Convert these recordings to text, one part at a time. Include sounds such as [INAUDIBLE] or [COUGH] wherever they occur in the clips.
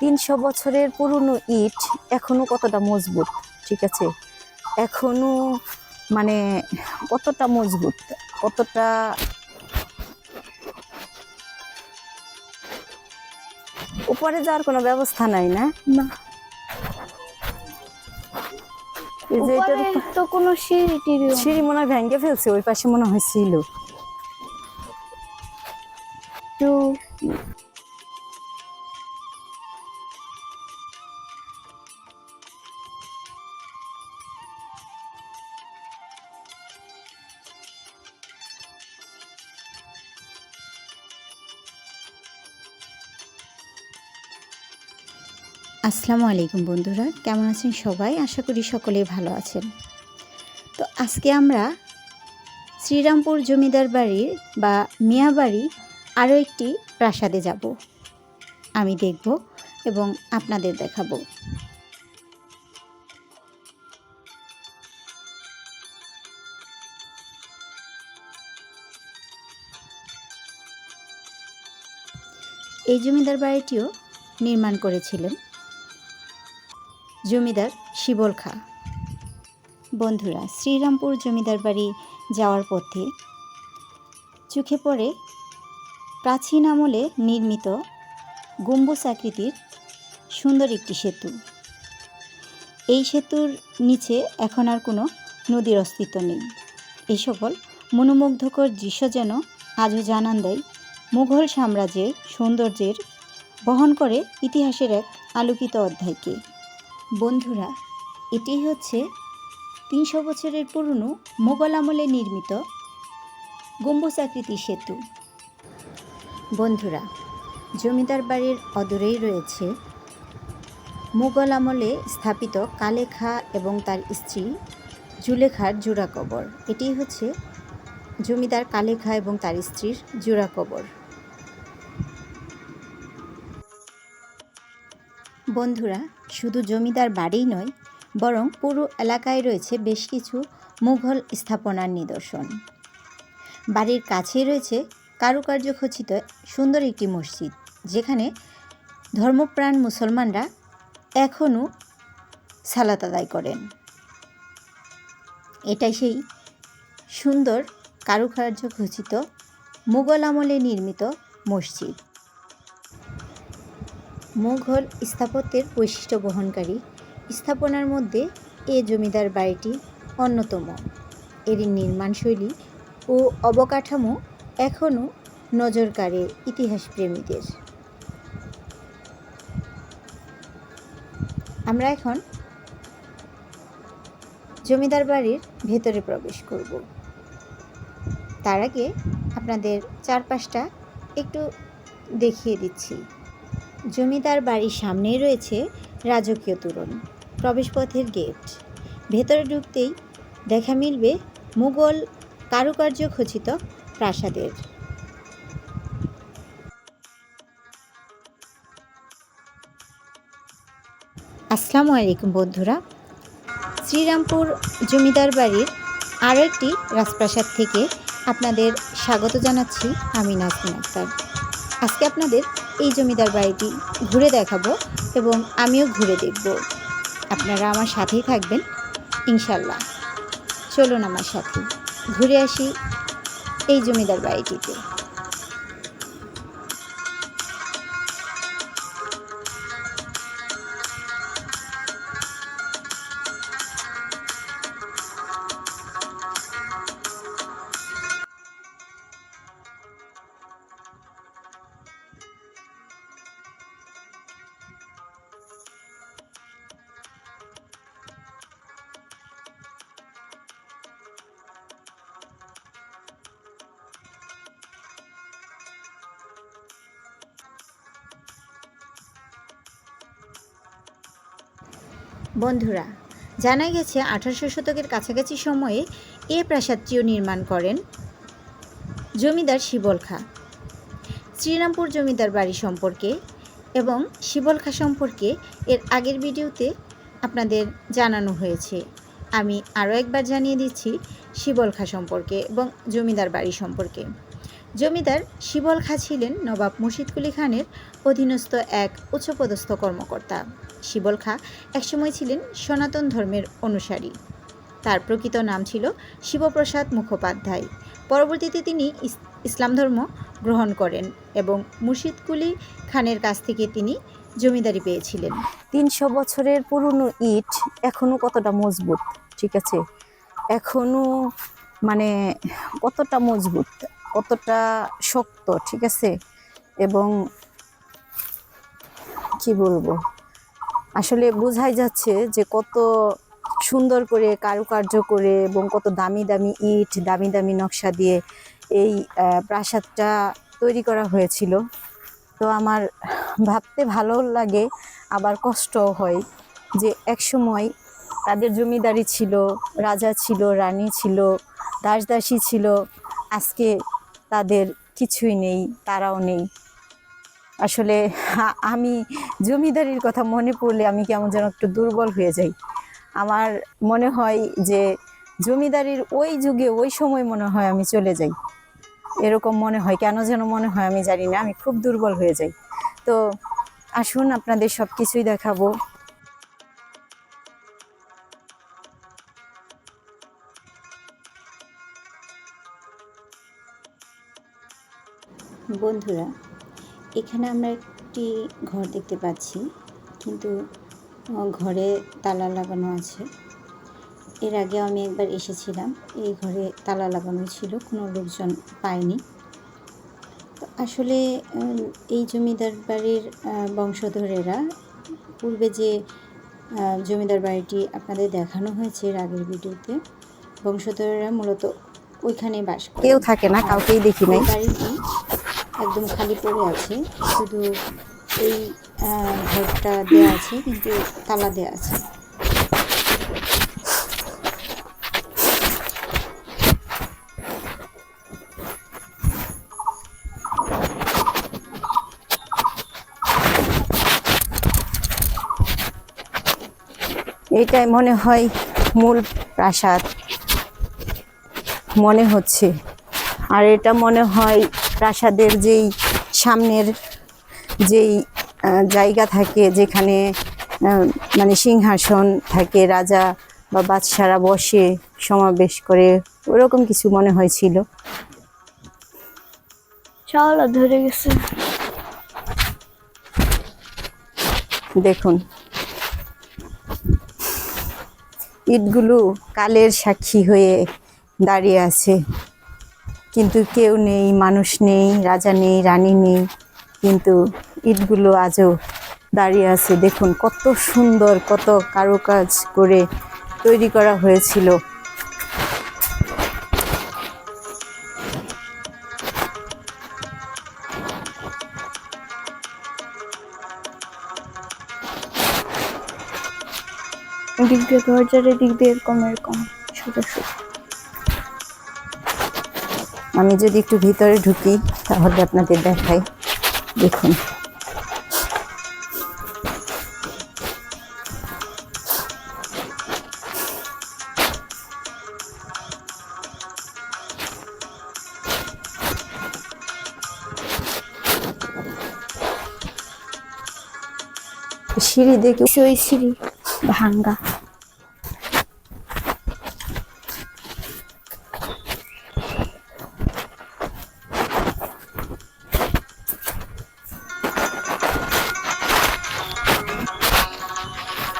তিনশো বছরের পুরনো ইট এখনও কতটা মজবুত? ঠিক আছে? এখনও মানে কতটা মজবুত? কতটা উপরে যাওয়ার কোনো ব্যবস্থা নাই না? না। সিঁড়ি মনে হয় ভেঙে ফেলছে ওই পাশে মনে হয় ছিল। আসসালামু আলাইকুম বন্ধুরা, কেমন আছেন সবাই? আশা করি সকলেই ভালো আছেন। তো আজকে আমরা শ্রীরামপুর জমিদার বাড়ির বা মিয়া বাড়ি আরও একটি প্রাসাদে যাব। আমি দেখব এবং আপনাদের দেখাবো। এই জমিদার বাড়িটিও নির্মাণ করেছিলেন। জমিদার শিবল খা। বন্ধুরা, শ্রীরামপুর জমিদার বাড়ি যাওয়ার পথে চোখে পড়ে প্রাচীন আমলে নির্মিত গম্বুজ আকৃতির সুন্দর একটি সেতু। এই সেতুর নিচে এখন আর কোনো নদীর অস্তিত্ব নেই। এই সকল মনোমুগ্ধকর দৃশ্য যেন আজও জানান দেয় মুঘল সাম্রাজ্যের সৌন্দর্যের বহন করে ইতিহাসের এক আলোকিত অধ্যায়কে। বন্ধুরা এটি হচ্ছে তিনশো বছরের পুরনো মোগল আমলে নির্মিত গম্বুজ আকৃতির সেতু। বন্ধুরা, জমিদার বাড়ির অদূরেই রয়েছে মুঘল আমলে স্থাপিত কালেখা এবং তার স্ত্রী জুলেখার জোড়া কবর এটি হচ্ছে জমিদার কালেখা এবং তার স্ত্রীর জোড়া কবর বন্ধুরা, শুধু জমিদার বাড়িই নয়, বরং পুরো এলাকায় রয়েছে বেশ কিছু মুঘল স্থাপনার নিদর্শন। বাড়ির কাছেই রয়েছে কারুকার্য খচিত সুন্দর একটি মসজিদ, যেখানে ধর্মপ্রাণ মুসলমানরা এখনও সালাত আদায় করেন। এটাই সেই সুন্দর কারুকার্য খচিত মুঘল আমলে নির্মিত মসজিদ। মুঘল স্থাপত্যের বৈশিষ্ট্য বহনকারী স্থাপনার মধ্যে এ জমিদার বাড়িটি অন্যতম। এর নির্মাণশৈলী ও অবকাঠামো এখনও নজর কাড়ে ইতিহাসপ্রেমীদের। আমরা এখন জমিদার বাড়ির ভেতরে প্রবেশ করব। তার আগে আপনাদের চারপাশটা একটু দেখিয়ে দিচ্ছি। জমিদার বাড়ির সামনেই রয়েছে রাজকীয় তোরণ, প্রবেশপথের গেট। ভেতরে ঢুকতেই দেখা মিলবে মুঘল কারুকার্য খচিত প্রাসাদের। আসসালামু আলাইকুম বন্ধুরা। শ্রীরামপুর জমিদার বাড়ির আরও একটি রাজপ্রাসাদ থেকে আপনাদের স্বাগত জানাচ্ছি আমি নাজমিন আক্তার। আজকে আপনাদের এই জমিদার বাড়িটি ঘুরে দেখাবো এবং আমিও ঘুরে দেখব। আপনারা আমার সাথেই থাকবেন ইনশাল্লাহ চলুন আমার সাথে, ঘুরে আসি এই জমিদার বাড়িটিতে। বন্ধুরা, জানা গেছে আঠারোশো শতকের কাছাকাছি সময়ে এ প্রাসাদটিও নির্মাণ করেন জমিদার শিবল খা। শ্রীরামপুর জমিদার বাড়ি সম্পর্কে এবং শিবল খা সম্পর্কে এর আগের ভিডিওতে আপনাদের জানানো হয়েছে। আমি আরও একবার জানিয়ে দিচ্ছি শিবল খা সম্পর্কে এবং জমিদার বাড়ি সম্পর্কে। জমিদার শিবল খাঁ ছিলেন নবাব মুর্শিদকুলি খানের অধীনস্থ এক উচ্চপদস্থ কর্মকর্তা। শিবল খাঁ একসময় ছিলেন সনাতন ধর্মের অনুসারী। তার প্রকৃত নাম ছিল শিবপ্রসাদ মুখোপাধ্যায়। পরবর্তীতে তিনি ইসলাম ধর্ম গ্রহণ করেন এবং মুর্শিদকুলি খানের কাছ থেকে তিনি জমিদারি পেয়েছিলেন। তিনশো বছরের পুরনো ইট এখনও কতটা মজবুত, ঠিক আছে? এখনও মানে কতটা মজবুত, কতটা শক্ত, ঠিক আছে? এবং কি বলব? আসলে বোঝাই যাচ্ছে যে কত সুন্দর করে কারুকার্য করে এবং কত দামি দামি ইট, দামি দামি নকশা দিয়ে এই প্রাসাদটা তৈরি করা হয়েছিল। তো আমার ভাবতে ভালো লাগে, আবার কষ্টও হয় যে একসময় তাদের জমিদারি ছিল, রাজা ছিল, রানী ছিল, দাসদাসী ছিল, আজকে তাদের কিছুই নেই, তারাও নেই। আসলে আমি জমিদারির কথা মনে পড়লে আমি কেমন যেন একটু দুর্বল হয়ে যাই। আমার মনে হয় যে জমিদারির ওই যুগে, ওই সময় মনে হয় আমি চলে যাই। এরকম মনে হয়, কেন যেন মনে হয় আমি জানি না, আমি খুব দুর্বল হয়ে যাই। তো আসুন আপনাদের সব কিছুই দেখাবো। বন্ধুরা এখানে আমরা একটি ঘর দেখতে পাচ্ছি কিন্তু ঘরে তালা লাগানো আছে। এর আগে আমি একবার এসেছিলাম এই ঘরে তালা লাগানো ছিল কোনো লোকজন পায়নি। আসলে এই জমিদার বাড়ির বংশধরেরা পূর্বে যে জমিদার বাড়িটি আপনাদের দেখানো হয়েছে এর আগের ভিডিওতে বংশধরেরা মূলত ওইখানে বাস কেউ থাকে না কাউকেই দেখি নাই। বাড়িটি একদম খালি পড়ে আছে। শুধু এই ঘরটা দেওয়া আছে কিন্তু তালা দেওয়া আছে। এইটাই মনে হয় মূল প্রাসাদ। মনে হচ্ছে। আর এটা মনে হয় প্রাসাদের যেই সামনের যেই জায়গা থাকে যেখানে মানে সিংহাসন থাকে রাজা বা বাদশারা বসে সমাবেশ করে ওরকম কিছু মনে হয়েছিল। ধরে গেছে। দেখুন। ইটগুলো কালের সাক্ষী হয়ে দাঁড়িয়ে আছে। কিন্তু কেউ নেই, মানুষ নেই, রাজা নেই, রানী নেই। কিন্তু ইটগুলো আজও দাঁড়িয়ে আছে। দেখুন কত সুন্দর, কত কারুকাজ করে তৈরি করা হয়েছিল। এদিক দিয়ে দরজার এদিক দিয়ে এরকম এরকম, সোজা সোজা। আমি যদি একটু ভিতরে ঢুকি তাহলে আপনাদের দেখাই। দেখুন। সিঁড়ি দেখে ওই সিঁড়ি ভাঙ্গা।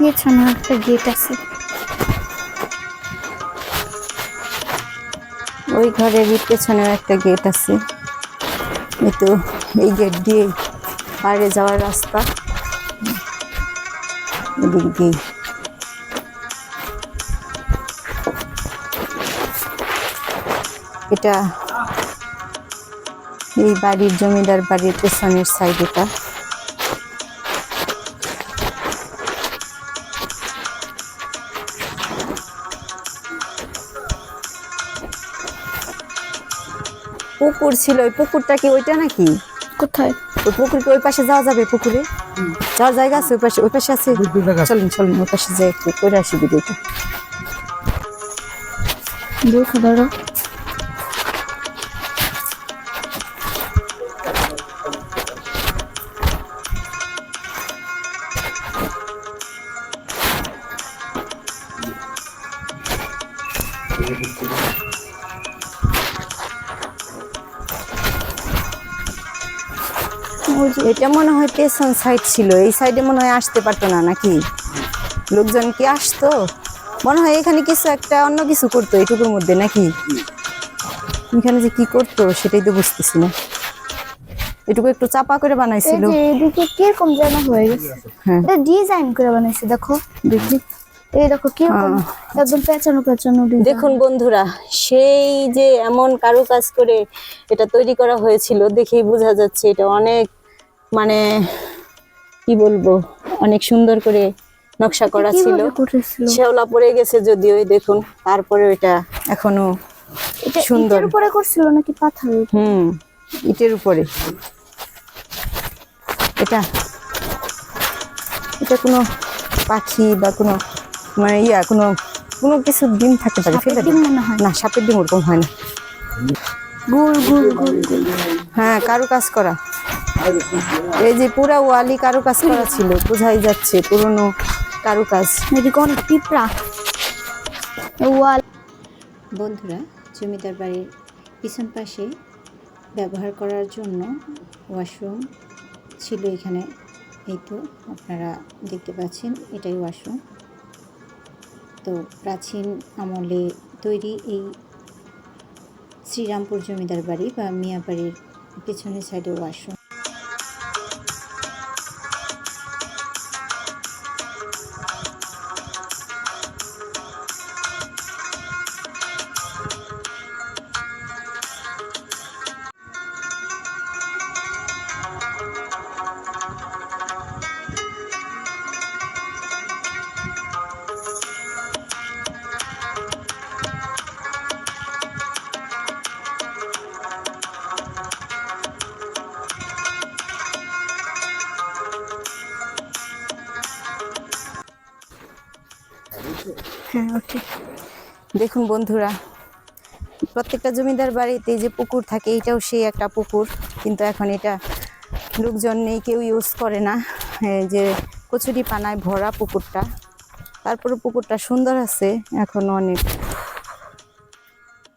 পেছনে একটা গেট আছে। ওই ঘরের পেছনেও একটা গেট আছে। কিন্তু এই গেট দিয়ে বাইরে যাওয়ার রাস্তা। এদিক দিয়ে এটা এই বাড়ির জমিদার বাড়ির পেছনের সাইড এটা। পুকুর ছিল ওই পুকুরটা কি ওইটা নাকি? কোথায়? ওই পুকুরকে ওই পাশে যাওয়া যাবে পুকুরে? যাওয়ার জায়গা আছে ওই পাশে ওই পাশে আছে? চলুন চলুন ওই পাশে যাই একটু করে আসি ভিডিওটা। দেখো দাঁড়া Thank you. এটা মনে হয় পেছন সাইড ছিল এই সাইডে মনে হয় আসতে পারতো না নাকি? লোকজন কি আসতো? মনে হয় এখানে কিছু একটা অন্য কিছু করতো এইটুকুর মধ্যে নাকি? এখানে যে কি করতো সেটাই তো বুঝতেছি না। এটুকু একটু চাপা করে বানাইছিল। এদিকে কীরকম যেন হয়ে গেছে। হ্যাঁ। এটা ডিজাইন করে বানাইছে দেখো। দেখি। এই দেখো কীরকম একদম পেঁচানো পেঁচানো দেখুন বন্ধুরা সেই যে এমন কারুকাজ করে এটা তৈরি করা হয়েছিল দেখেই বোঝা যাচ্ছে এটা অনেক মানে কি বলব অনেক সুন্দর করে নকশা করা ছিল। শেওলা পড়ে গেছে যদিও দেখুন তারপরে এটা এখনও সুন্দর। উপরে করছিল নাকি উপরে? হুম ইটের উপরে। এটা এটা কোনো পাখি বা কোনো মানে ইয়া কোনো কোনো কিছু ডিম থাকতে পারে ফেলে মনে হয়। না সাপের ডিম ওরকম হয় না। গোল গোল গোল হ্যাঁ কারু কাজ করা। এই যে পুরা ওয়ালি কারু কাজ করা ছিল বোঝাই যাচ্ছে পুরনো কারু কাজ এদিকে অনেক পিঁপড়া। ওয়াল বন্ধুরা জমিদার বাড়ির পিছন পাশে ব্যবহার করার জন্য ওয়াশরুম ছিল এখানে। এই তো আপনারা দেখতে পাচ্ছেন এটাই ওয়াশরুম। তো প্রাচীন আমলে তৈরি এই শ্রীরামপুর জমিদার বাড়ি বা মিয়া বাড়ির পেছনের সাইডে ওয়াশরুম। হ্যাঁ ওকে। দেখুন বন্ধুরা প্রত্যেকটা জমিদার বাড়িতে যে পুকুর থাকে এটাও সেই একটা পুকুর। কিন্তু এখন এটা লোকজন নেই কেউ ইউজ করে না। যে কচুরি পানায় ভরা পুকুরটা তারপরে পুকুরটা সুন্দর আছে এখন অনেক।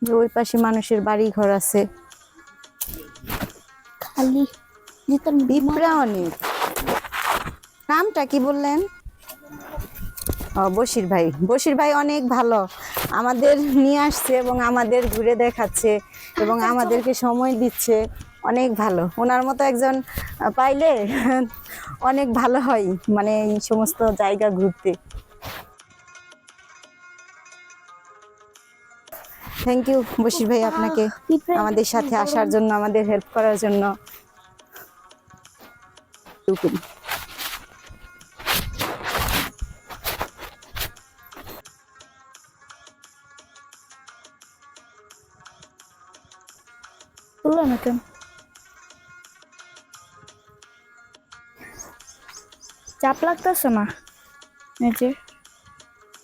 যে ওই পাশে মানুষের বাড়ি ঘর আছে। খালি পিঁপড়া অনেক। নামটা কি বললেন? বশির ভাই। বশির ভাই অনেক ভালো। আমাদের নিয়ে আসছে এবং আমাদের ঘুরে দেখাচ্ছে এবং আমাদেরকে সময় দিচ্ছে। অনেক ভালো। ওনার মতো একজন পাইলে [LAUGHS] অনেক ভালো হয় মানে এই সমস্ত জায়গা ঘুরতে। থ্যাংক ইউ বশির ভাই আপনাকে আমাদের সাথে আসার জন্য আমাদের হেল্প করার জন্য। তুলো না কেন চাপ লাগতেছে না এই যে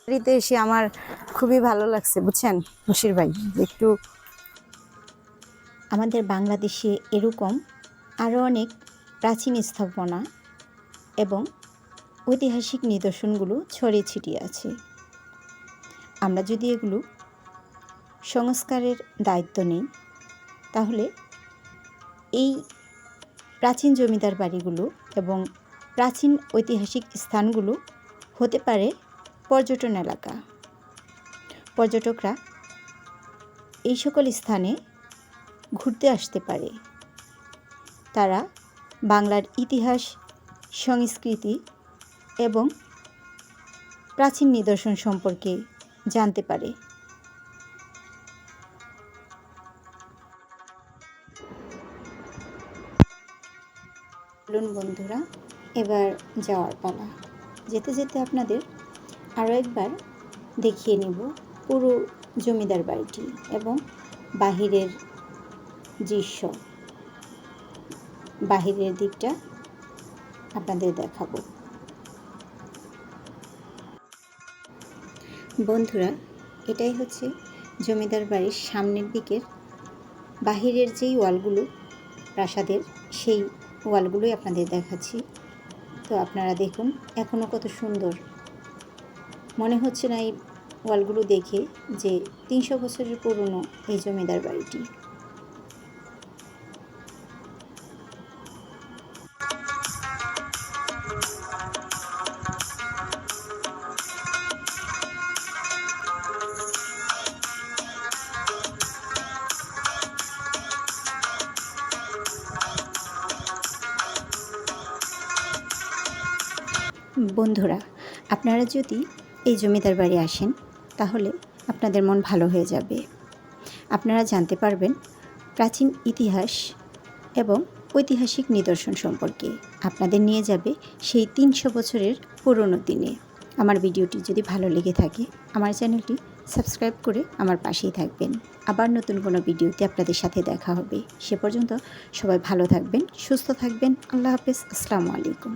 বাড়িতে এসে আমার খুবই ভালো লাগছে বুঝছেন? বশির ভাই একটু আমাদের বাংলাদেশে এরকম আরও অনেক প্রাচীন স্থাপনা এবং ঐতিহাসিক নিদর্শনগুলো ছড়িয়ে ছিটিয়ে আছে। আমরা যদি এগুলো সংস্কারের দায়িত্ব নিই তাহলে এই প্রাচীন জমিদার বাড়িগুলো এবং প্রাচীন ঐতিহাসিক স্থানগুলো হতে পারে পর্যটন এলাকা। পর্যটকরা এই সকল স্থানে ঘুরতে আসতে পারে। তারা বাংলার ইতিহাস, সংস্কৃতি এবং প্রাচীন নিদর্শন সম্পর্কে জানতে পারে। বন্ধুরা, এবার যাওয়ার পালা। যেতে যেতে আপনাদের আরও একবার দেখিয়ে নিব পুরো জমিদার বাড়িটি এবং বাহিরের দৃশ্য। বাহিরের দিকটা আপনাদের দেখাবো। বন্ধুরা, এটাই হচ্ছে জমিদার বাড়ির সামনের দিকের বাহিরের যেই ওয়ালগুলো, প্রাসাদের সেই ওয়ালগুলোই আপনাদের দেখাচ্ছি। তো আপনারা দেখুন এখনও কত সুন্দর। মনে হচ্ছে না এই ওয়ালগুলো দেখে যে তিনশো বছরের পুরনো এই জমিদার বাড়িটি। বন্ধুরা, আপনারা যদি এই জমিদার বাড়ি আসেন, তাহলে আপনাদের মন ভালো হয়ে যাবে। আপনারা জানতে পারবেন প্রাচীন ইতিহাস এবং ঐতিহাসিক নিদর্শন সম্পর্কে। আপনাদের নিয়ে যাবে সেই তিনশো বছরের পুরনো দিনে। আমার ভিডিওটি যদি ভালো লেগে থাকে, আমার চ্যানেলটি সাবস্ক্রাইব করে আমার পাশেই থাকবেন। আবার নতুন কোনো ভিডিওতে আপনাদের সাথে দেখা হবে। সে পর্যন্ত সবাই ভালো থাকবেন, সুস্থ থাকবেন। আল্লাহ হাফেজ। আসসালামু আলাইকুম।